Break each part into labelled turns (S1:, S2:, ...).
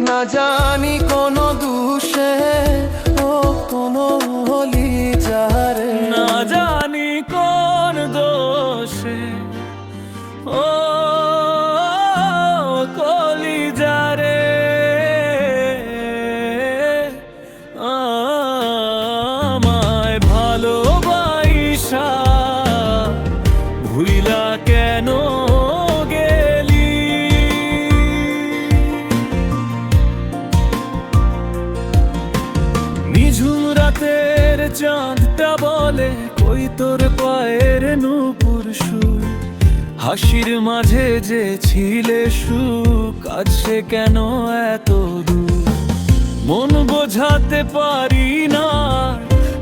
S1: না জানি কোন দুষে ও কোন হলি যারে
S2: না জানি চাঁদটা বলে, কই তোর পায়ের নূপুর সুর? হাসির মাঝে যে ছিলে সুখ আছে কেন এত দূর? মন বোঝাতে পারি না,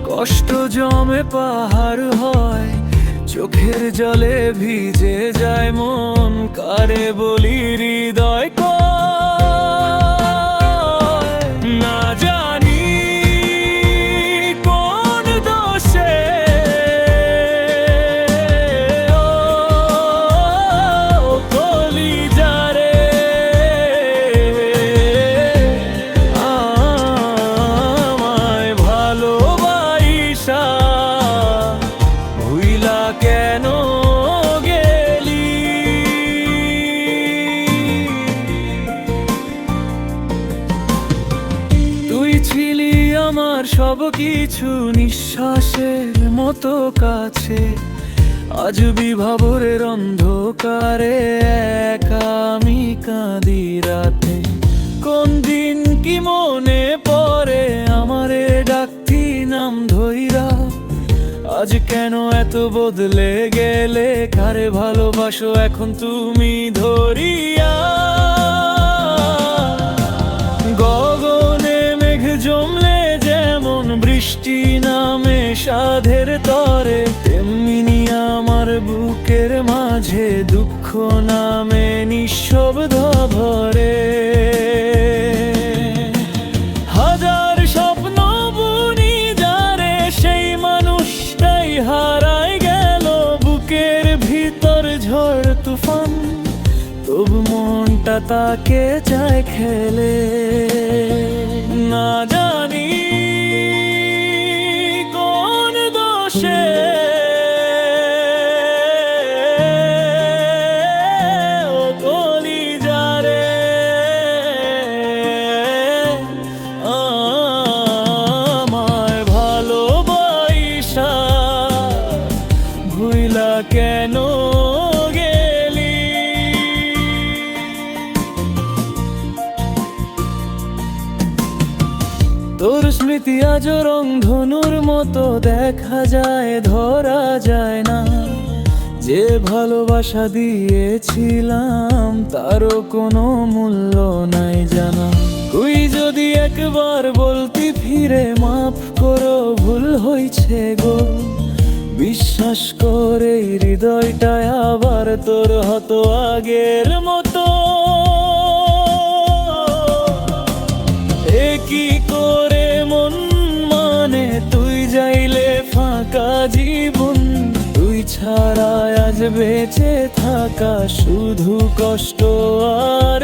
S2: কষ্ট জমে পাহাড় হয়। চোখের জলে ভিজে যায় মন, কারে বলি হৃদয় কয় সব কিছু নিঃশ্বাসের মতো কাছে। আজ বিভাবরের অন্ধকারে একা আমি কাঁদি রাতে। কোন দিন কি মনে পড়ে আমারে ডাকতি নাম ধইরা? আজ কেন এত বদলে গেলে? কারে ভালোবাসো এখন তুমি ধরিয়া? সাধের তরে, তেমনি আমার বুকের মাঝে দুঃখ নামে নিঃশব্দ ভরে। হাজার স্বপ্ন বুনি যারে, সেই মানুষটাই হারায় গেল বুকের ভিতর ঝড় তুফান। তবু মনটা তাকে চায় খেলে। না জানি তোর স্মৃতি আজ রং ধনুর মতো দেখা যায়, ধরা যায় না। যে ভালোবাসা দিয়েছিলাম, তারও কোনো মূল্য নাই জানা। তুই যদি একবার বলতি, ফিরে মাফ করো, ভুল হইছে গো। বিশ্বাস করে হৃদয়টা আবার তোর হতো আগের ফাঁকা জীবন তুই ছাড়া আজ বেঁচে থাকা শুধু কষ্ট আর